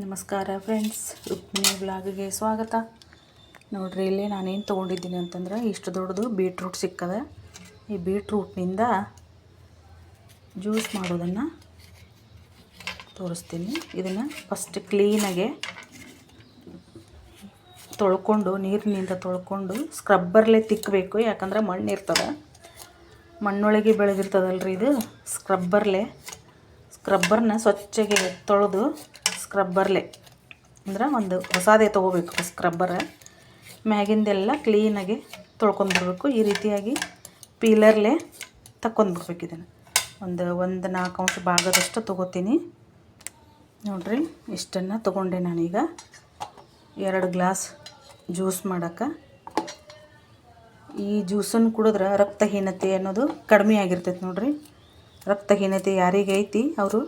ನಮಸ್ಕಾರ ಫ್ರೆಂಡ್ಸ್, ರುಕ್ಮಿಣಿ ಬ್ಲಾಗ್ಗೆ ಸ್ವಾಗತ. ನೋಡ್ರಿ, ಇಲ್ಲಿ ನಾನೇನು ತೊಗೊಂಡಿದ್ದೀನಿ ಅಂತಂದ್ರೆ ಇಷ್ಟು ದೊಡ್ಡದು ಬೀಟ್ರೂಟ್ ಸಿಕ್ಕದೆ ಈ ಬೀಟ್ರೂಟ್ನಿಂದ ಜ್ಯೂಸ್ ಮಾಡೋದನ್ನು ತೋರಿಸ್ತೀನಿ. ಇದನ್ನು ಫಸ್ಟ್ ಕ್ಲೀನಾಗೆ ತೊಳ್ಕೊಂಡು, ನೀರಿನಿಂದ ತೊಳ್ಕೊಂಡು ಸ್ಕ್ರಬ್ಬರ್ಲೆ ತಿಕ್ಕಬೇಕು ಯಾಕಂದ್ರೆ ಮಣ್ಣು ಇರ್ತದೆ. ಮಣ್ಣೊಳಗೆ ಬೆಳೆದಿರ್ತದಲ್ರಿ ಇದು. ಸ್ಕ್ರಬ್ಬರ್ಲೆ, ಸ್ಕ್ರಬ್ಬರ್ನ ಸ್ವಚ್ಛಗೆ ತೊಳೆದು ಸ್ಕ್ರಬ್ಬರ್ಲೆ ಅಂದ್ರೆ ಒಂದು ಹೊಸದೇ ತೊಗೋಬೇಕು ಸ್ಕ್ರಬ್ಬರ ಮ್ಯಾಗಿಂದೆಲ್ಲ ಕ್ಲೀನಾಗಿ ತೊಳ್ಕೊಂಡ್ಬಿಡ್ಬೇಕು ಈ ರೀತಿಯಾಗಿ ಪೀಲರ್ಲೆ ತಕ್ಕೊಂಡ್ಬಿಡ್ಬೇಕು ಇದನ್ನು. ಒಂದು ಒಂದು ನಾಲ್ಕು ಅಂಶ ಭಾಗದಷ್ಟು ತೊಗೋತೀನಿ. ನೋಡ್ರಿ, ಇಷ್ಟನ್ನು ತೊಗೊಂಡೆ ನಾನೀಗ. ಎರಡು ಗ್ಲಾಸ್ ಜ್ಯೂಸ್ ಮಾಡೋಕ್ಕೆ ಈ ಜ್ಯೂಸನ್ನು ಕುಡಿದ್ರೆ ರಕ್ತಹೀನತೆ ಅನ್ನೋದು ಕಡಿಮೆ ಆಗಿರ್ತೈತೆ ನೋಡ್ರಿ. ರಕ್ತಹೀನತೆ ಯಾರಿಗೆ ಐತಿ ಅವರು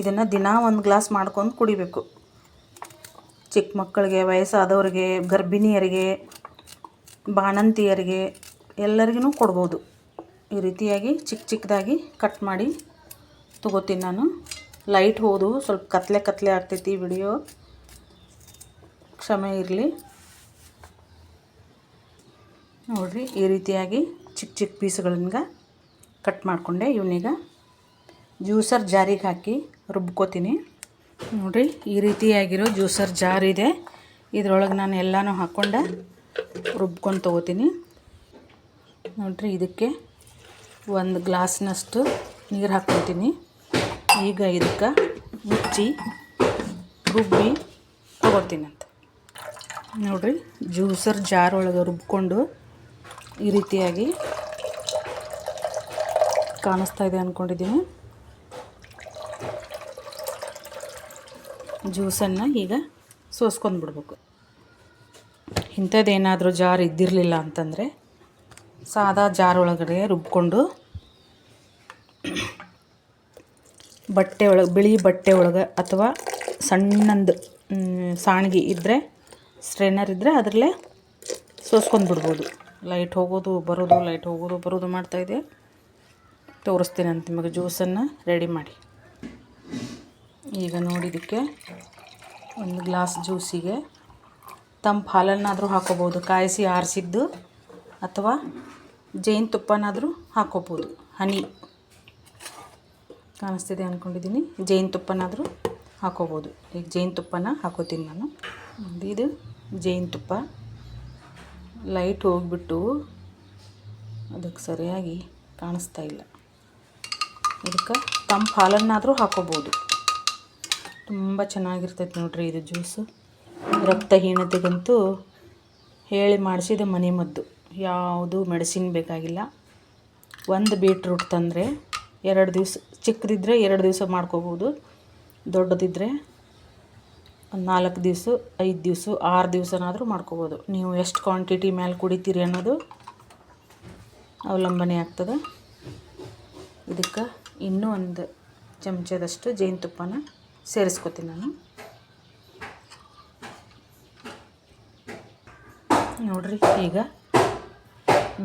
ಇದನ್ನು ದಿನಾ ಒಂದು ಗ್ಲಾಸ್ ಮಾಡ್ಕೊಂಡು ಕುಡಿಬೇಕು. ಚಿಕ್ಕ ಮಕ್ಕಳಿಗೆ, ವಯಸ್ಸಾದವ್ರಿಗೆ, ಗರ್ಭಿಣಿಯರಿಗೆ, ಬಾಣಂತಿಯರಿಗೆ ಎಲ್ಲರಿಗೂ ಕೊಡ್ಬೋದು. ಈ ರೀತಿಯಾಗಿ ಚಿಕ್ಕ ಚಿಕ್ಕದಾಗಿ ಕಟ್ ಮಾಡಿ ತೊಗೋತೀನಿ ನಾನು. ಲೈಟ್ ಹೋದು, ಸ್ವಲ್ಪ ಕತ್ಲೆ ಕತ್ಲೆ ಆಗ್ತೈತಿ ವಿಡಿಯೋ. ಕ್ಷಮೆ ಇರಲಿ. ನೋಡಿರಿ, ಈ ರೀತಿಯಾಗಿ ಚಿಕ್ಕ ಚಿಕ್ಕ ಪೀಸ್ಗಳನ್ನ ಕಟ್ ಮಾಡಿಕೊಂಡೆ. ಇವನೀಗ ಜ್ಯೂಸರ್ ಜಾರಿಗೆ ಹಾಕಿ ರುಬ್ಕೋತೀನಿ. ನೋಡಿರಿ, ಈ ರೀತಿಯಾಗಿರೋ ಜ್ಯೂಸರ್ ಜಾರ್ ಇದೆ. ಇದ್ರೊಳಗೆ ನಾನು ಎಲ್ಲನೂ ಹಾಕ್ಕೊಂಡು ರುಬ್ಕೊಂಡು ತೊಗೋತೀನಿ. ನೋಡಿರಿ, ಇದಕ್ಕೆ ಒಂದು ಗ್ಲಾಸ್ನಷ್ಟು ನೀರು ಹಾಕ್ಕೊತೀನಿ. ಈಗ ಇದಕ್ಕೆ ಮುಚ್ಚಿ ರುಬ್ಬಿ ತೊಗೋತೀನಂತ ನೋಡಿರಿ, ಜ್ಯೂಸರ್ ಜಾರ್ ಒಳಗೆ ರುಬ್ಕೊಂಡು ಈ ರೀತಿಯಾಗಿ ಕಾಣಿಸ್ತಾ ಇದೆ ಅಂದ್ಕೊಂಡಿದ್ದೀನಿ ಜ್ಯೂಸನ್ನು ಈಗ ಸೋಸ್ಕೊಂಡು ಬಿಡ್ಬೇಕು ಇಂಥದ್ದೇನಾದರೂ ಜಾರ್ ಇದ್ದಿರಲಿಲ್ಲ ಅಂತಂದರೆ ಸಾದಾ ಜಾರ್ ಒಳಗಡೆ ರುಬ್ಕೊಂಡು ಬಟ್ಟೆ ಒಳಗೆ, ಬಿಳಿ ಬಟ್ಟೆ ಒಳಗೆ ಅಥವಾ ಸಣ್ಣಂದು ಸಾಣಿಗೆ ಇದ್ದರೆ ಸ್ಟ್ರೈನರ್ ಇದ್ದರೆ ಅದರಲ್ಲೇ ಸೋಸ್ಕೊಂಡು ಬಿಡ್ಬೋದು ಲೈಟ್ ಹೋಗೋದು, ಬರೋದು, ಲೈಟ್ ಹೋಗೋದು, ಬರೋದು ಮಾಡ್ತಾಯಿದೆ ತೋರಿಸ್ತೀನಿ ಅಂತ ನಿಮಗೆ ಜ್ಯೂಸನ್ನು ರೆಡಿ ಮಾಡಿ. ಈಗ ನೋಡಿದಕ್ಕೆ ಒಂದು ಗ್ಲಾಸ್ ಜ್ಯೂಸಿಗೆ. ತಂಪು ಹಾಲನ್ನಾದರೂ ಹಾಕೋಬೋದು, ಕಾಯಿಸಿ ಆರಿಸಿದ್ದು ಅಥವಾ ಜೇನುತುಪ್ಪನಾದರೂ ಹಾಕೋಬೋದು. ಹನಿ. ಕಾಣಿಸ್ತಿದೆ ಅಂದ್ಕೊಂಡಿದ್ದೀನಿ ಜೇನುತುಪ್ಪನಾದರೂ ಹಾಕೋಬೋದು. ಈಗ ಜೇನುತುಪ್ಪನ ಹಾಕೋತೀನಿ ನಾನು. ಇದು ಜೇನುತುಪ್ಪ ಲೈಟ್ ಹೋಗ್ಬಿಟ್ಟು ಅದಕ್ಕೆ ಸರಿಯಾಗಿ ಕಾಣಿಸ್ತಾ ಇಲ್ಲ. ಇದಕ್ಕೆ ತಂಪು ಹಾಲನ್ನಾದರೂ ಹಾಕೋಬೋದು. ತುಂಬ ಚೆನ್ನಾಗಿರ್ತೈತೆ ನೋಡ್ರಿ ಇದು ಜ್ಯೂಸು. ರಕ್ತಹೀನತೆಗಂತೂ ಹೇಳಿ ಮಾಡಿಸಿದ ಮನೆ ಮದ್ದು. ಯಾವುದು ಮೆಡಿಸಿನ್ ಬೇಕಾಗಿಲ್ಲ. ಒಂದು ಬೀಟ್ರೂಟ್ ತಂದರೆ ಎರಡು ದಿವಸ ಚಿಕ್ಕದಿದ್ದರೆ ಎರಡು ದಿವಸ ಮಾಡ್ಕೋಬೋದು ದೊಡ್ಡದಿದ್ದರೆ ನಾಲ್ಕು ದಿವಸ, ಐದು ದಿವಸ, ಆರು ದಿವಸನಾದರೂ ಮಾಡ್ಕೋಬೋದು. ನೀವು ಎಷ್ಟು ಕ್ವಾಂಟಿಟಿ ಮೇಲೆ ಕುಡಿತೀರಿ ಅನ್ನೋದು ಅವಲಂಬನೆ ಆಗ್ತದೆ. ಇದಕ್ಕೆ ಇನ್ನೂ ಒಂದು ಚಮಚದಷ್ಟು ಜೇನುತುಪ್ಪನ ಸೇರಿಸ್ಕೊತೀನಿ ನಾನು. ನೋಡಿರಿ, ಈಗ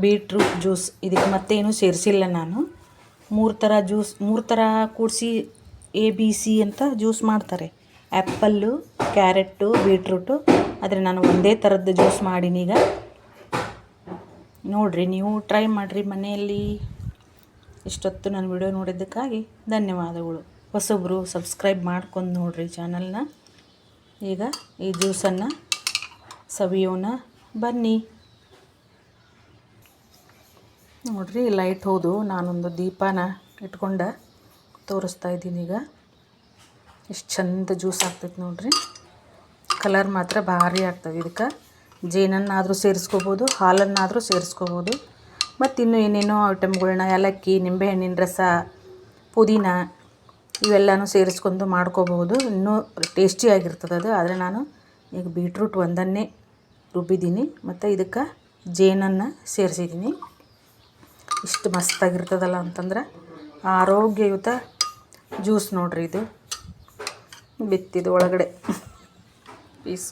ಬೀಟ್ರೂಟ್ ಜ್ಯೂಸ್ ಇದಕ್ಕೆ ಮತ್ತೇನು ಸೇರಿಸಿಲ್ಲ ನಾನು. ಮೂರು ಥರ ಜ್ಯೂಸ್, ಮೂರು ಥರ ಕೂಡಿಸಿ ಎ ಬಿ ಸಿ ಅಂತ ಜ್ಯೂಸ್ ಮಾಡ್ತಾರೆ. ಆ್ಯಪಲ್ಲು ಕ್ಯಾರೆಟು ಬೀಟ್ರೂಟು, ಆದರೆ ನಾನು ಒಂದೇ ಥರದ್ದು ಜ್ಯೂಸ್ ಈಗ. ನೋಡಿರಿ, ನೀವು ಟ್ರೈ ಮಾಡಿರಿ ಮನೆಯಲ್ಲಿ. ಇಷ್ಟೊತ್ತು ನನ್ನ ವಿಡಿಯೋ ನೋಡಿದ್ದಕ್ಕಾಗಿ ಧನ್ಯವಾದಗಳು. ಹೊಸೊಬ್ಬರು ಸಬ್ಸ್ಕ್ರೈಬ್ ಮಾಡ್ಕೊಂಡು ನೋಡಿರಿ ಚಾನಲ್ನ ಈಗ ಈ ಜ್ಯೂಸನ್ನು ಸವಿಯೋಣ. ಬನ್ನಿ. ನೋಡಿರಿ ಲೈಟ್ ಹೋದು. ನಾನೊಂದು ದೀಪನ ಇಟ್ಕೊಂಡು ತೋರಿಸ್ತಾ ಇದ್ದೀನಿ ಈಗ. ಎಷ್ಟು ಚಂದ ಜ್ಯೂಸ್ ಆಗ್ತೈತೆ ನೋಡಿರಿ. ಕಲರ್ ಮಾತ್ರ ಭಾರಿ ಆಗ್ತದೆ ಇದಕ್ಕೆ. ಜೇನನ್ನಾದರೂ ಸೇರಿಸ್ಕೋಬೋದು, ಹಾಲನ್ನಾದರೂ ಸೇರಿಸ್ಕೋಬೋದು. ಮತ್ತು ಇನ್ನೂ ಏನೇನೋ ಐಟಮ್ಗಳನ್ನ ಏಲಕ್ಕಿ, ನಿಂಬೆಹಣ್ಣಿನ ರಸ, ಪುದೀನ ಇವೆಲ್ಲನೂ ಸೇರಿಸ್ಕೊಂಡು ಮಾಡ್ಕೋಬಹುದು. ಇನ್ನೂ ಟೇಸ್ಟಿಯಾಗಿರ್ತದೆ ಅದು. ಆದರೆ ನಾನು ಈಗ ಬೀಟ್ರೂಟ್ ಒಂದನ್ನೇ ರುಬ್ಬಿದ್ದೀನಿ. ಮತ್ತು ಇದಕ್ಕೆ ಜೇನನ್ನು ಸೇರಿಸಿದ್ದೀನಿ. ಇಷ್ಟು ಮಸ್ತಾಗಿರ್ತದಲ್ಲ ಅಂತಂದ್ರೆ ಆರೋಗ್ಯಯುತ ಜ್ಯೂಸ್ ನೋಡ್ರಿ ಇದು. ಬಿತ್ತಿದ ಒಳಗಡೆ. ಪೀಸ್